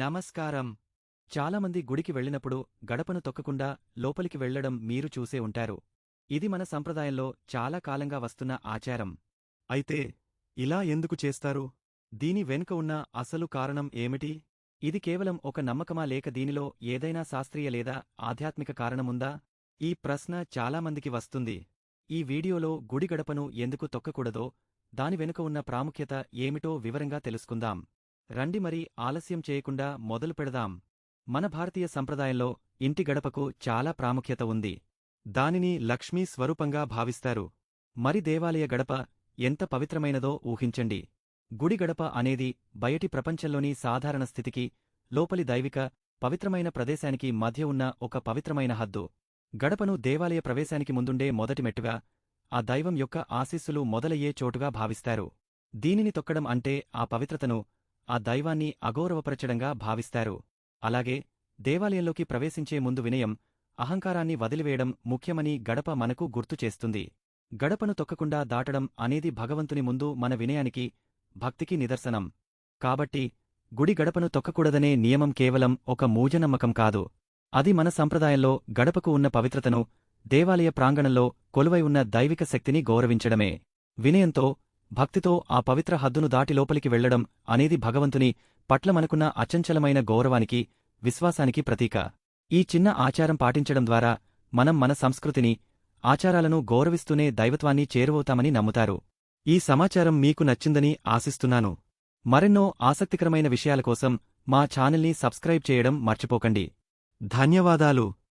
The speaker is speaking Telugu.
నమస్కారం. చాలామంది గుడికి వెళ్ళినప్పుడు గడపను తొక్కకుండా లోపలికి వెళ్ళడం మీరు చూసే ఉంటారు. ఇది మన సంప్రదాయంలో చాలా కాలంగా వస్తున్న ఆచారం. అయితే ఇలా ఎందుకు చేస్తారు? దీని వెనుక ఉన్న అసలు కారణం ఏమిటి? ఇది కేవలం ఒక నమ్మకమా లేక దీనిలో ఏదైనా శాస్త్రీయ లేదా ఆధ్యాత్మిక కారణముందా? ఈ ప్రశ్న చాలామందికి వస్తుంది. ఈ వీడియోలో గుడి గడపను ఎందుకు తొక్కకూడదో దాని వెనుక ఉన్న ప్రాముఖ్యత ఏమిటో వివరంగా తెలుసుకుందాం. రండి మరి ఆలస్యం చేయకుండా మొదలు పెడదాం. మన భారతీయ సంప్రదాయంలో ఇంటి గడపకు చాలా ప్రాముఖ్యత ఉంది. దానిని లక్ష్మీ స్వరూపంగా భావిస్తారు. మరి దేవాలయ గడప ఎంత పవిత్రమైనదో ఊహించండి. గుడి గడప అనేది బయటి ప్రపంచంలోని సాధారణ స్థితికి లోపలి దైవిక పవిత్రమైన ప్రదేశానికి మధ్య ఉన్న ఒక పవిత్రమైన హద్దు. గడపను దేవాలయ ప్రవేశానికి ముందుండే మొదటి మెట్టుగా ఆ దైవం యొక్క ఆశీస్సులు మొదలయ్యే చోటుగా భావిస్తారు. దీనిని తొక్కడం అంటే ఆ పవిత్రతను ఆ దైవాన్ని అగౌరవపరచడంగా భావిస్తారు. అలాగే దేవాలయంలోకి ప్రవేశించే ముందు వినయం అహంకారాన్ని వదిలివేయడం ముఖ్యమని గడప మనకు గుర్తు చేస్తుంది. గడపను తొక్కకుండా దాటడం అనేది భగవంతుని ముందు మన వినయానికి భక్తికి నిదర్శనం. కాబట్టి గుడి గడపను తొక్కకూడదనే నియమం కేవలం ఒక మూజనమ్మకం కాదు. అది మన సంప్రదాయంలో గడపకు ఉన్న పవిత్రతను దేవాలయ ప్రాంగణంలో కొలువై ఉన్న దైవిక శక్తిని గౌరవించడమే. వినయంతో భక్తితో ఆ పవిత్ర హద్దును దాటి లోపలికి వెళ్ళడం అనేది భగవంతుని పట్ల మనకున్న అచంచలమైన గౌరవానికి విశ్వాసానికి ప్రతీక. ఈ చిన్న ఆచారం పాటించడం ద్వారా మనం మన సంస్కృతిని ఆచారాలను గౌరవిస్తూనే దైవత్వాన్ని చేరువవుతామని నమ్ముతారు. ఈ సమాచారం మీకు నచ్చిందని ఆశిస్తున్నాను. మరెన్నో ఆసక్తికరమైన విషయాల కోసం మా ఛానల్ని సబ్స్క్రైబ్ చేయడం మర్చిపోకండి. ధన్యవాదాలు.